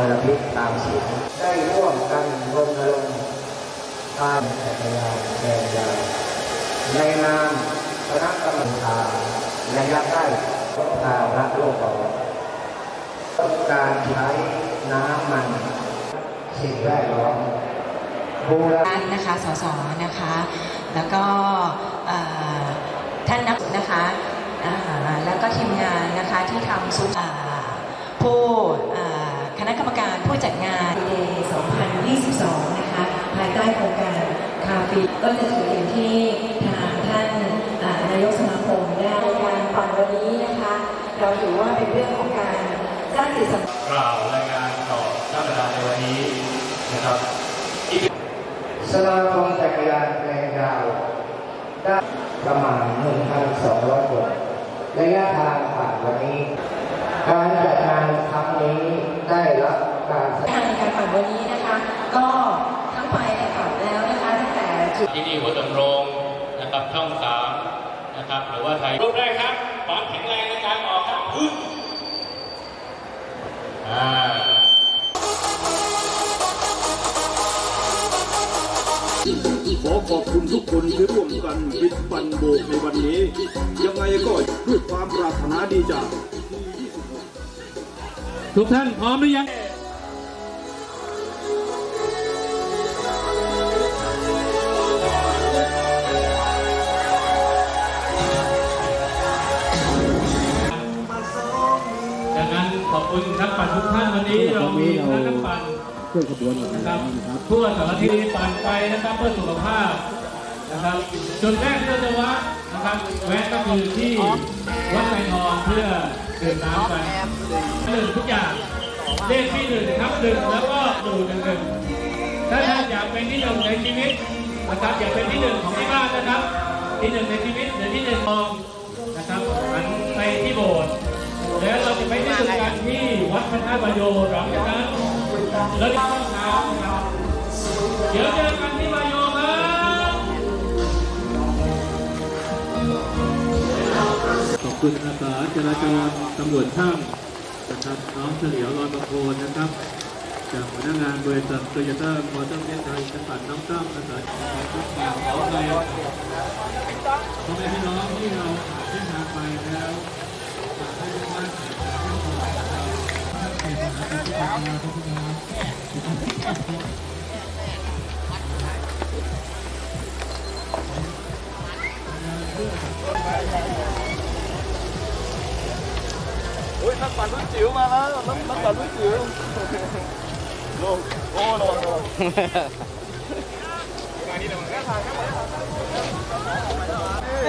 มลพิษตามเสียงได้ร่วมกันรณรงค์ตามจักรยานแดงยาวในนามคณะกรรมการระยะใกล้ลดภาวะโลกร้อนลดการใช้น้ำมัน สิ่งแวดล้อมบูรณาท่านนะคะสสนะคะ แล้วก็ท่านนักนะคะอ่าแล้วก็ทีมงานนะคะที่ทำซุปอ่าผู้ คณะกรรมการผู้จัดงานเดย์2022 นะคะภายใต้โครงการคาฟีก็จะถืออย่างที่ทางท่านอ่านายกสมาคมได้การปั่นวันนี้นะคะ เราถือว่าเป็นเรื่องของการสร้างจิตสำนึกกล่าวรายงานต่อท่านประธานในวันนี้นะครับสมาคมจักรยานแรงยาวได้ประมาณ1,200 คนระยะทางผ่านวันนี้ การจัดงานครั้งนี้ได้รับการสนับสนุน ทางการปั่นวันนี้นะคะ ก็ทั้งไปและกลับแล้วนะคะ ตั้งแต่จุดที่นี่หัวตำรงนะครับช่องสามนะครับหรือว่าไทยรูปแรกครับความแข็งแรงในการออกครับพึ่งอ่าขอขอบคุณทุกคนที่ร่วมกันวิดฟันโบกในวันนี้ ยังไงก็ด้วยความปรารถนาดีจาก ทุกท่านพร้อมหรือยังดัง อบคุณนักปั่นทุกท่านวันนี้เรามีคณะนักปั่นเครื่องขบวนแบบนะครับนี้ครับทั่วสารทิศปั่นไปนะครับเพื่อสุขภาพนะครับจุดแรกที่เราจะวัดนะครับแวะก็คือที่วัดไซทองเพื่อดื่มน้ำกันหนึ่งทุกอย่างเลขที่หนึ่งครับหนึ่งแล้วก็ดูหนึ่งหนึ่งถ้าท่านอยากเป็นที่หนึ่งในชีวิตนะครับอยากเป็นที่หนึ่งของที่บ้านนะครับ ที่หนึ่งในชีวิตหรือที่หนึ่งทองนะครับหันไปที่โบสถ์แล้ว เราจะไปที่สุดกันที่วัดพระธาตุประโยชน์หลังจากนั้นแล้วก็เช้าครับเดี๋ยวเจอกันที่วายโยครับขอบคุณอาสาจราจรตำรวจช่างนะครับน้องเฉลียวรอยประโคนนะครับ จากพนักงานบริษัทโตโยต้ามอเตอร์เมสไทยจำกัดน้องตั้มอาสาทุกฝ่ายขอไปพ่อแม่พี่น้องที่เรา อ้ยนักปั่นรุ่นจิ๋วมาแล้วนักนักปั่นรุ่นจิ๋วลงโอ้ลงลง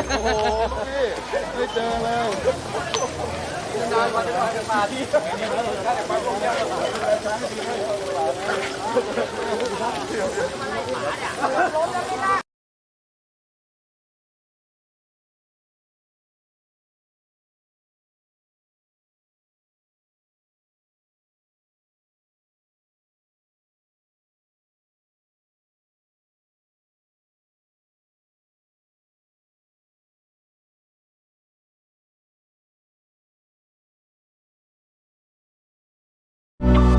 โอ้โหพี่ไม่เจอแล้ว มันมาด้วยมาด้วยมาที่ไหนเนี่ยไปตรงนี้ไปตรงนี้ you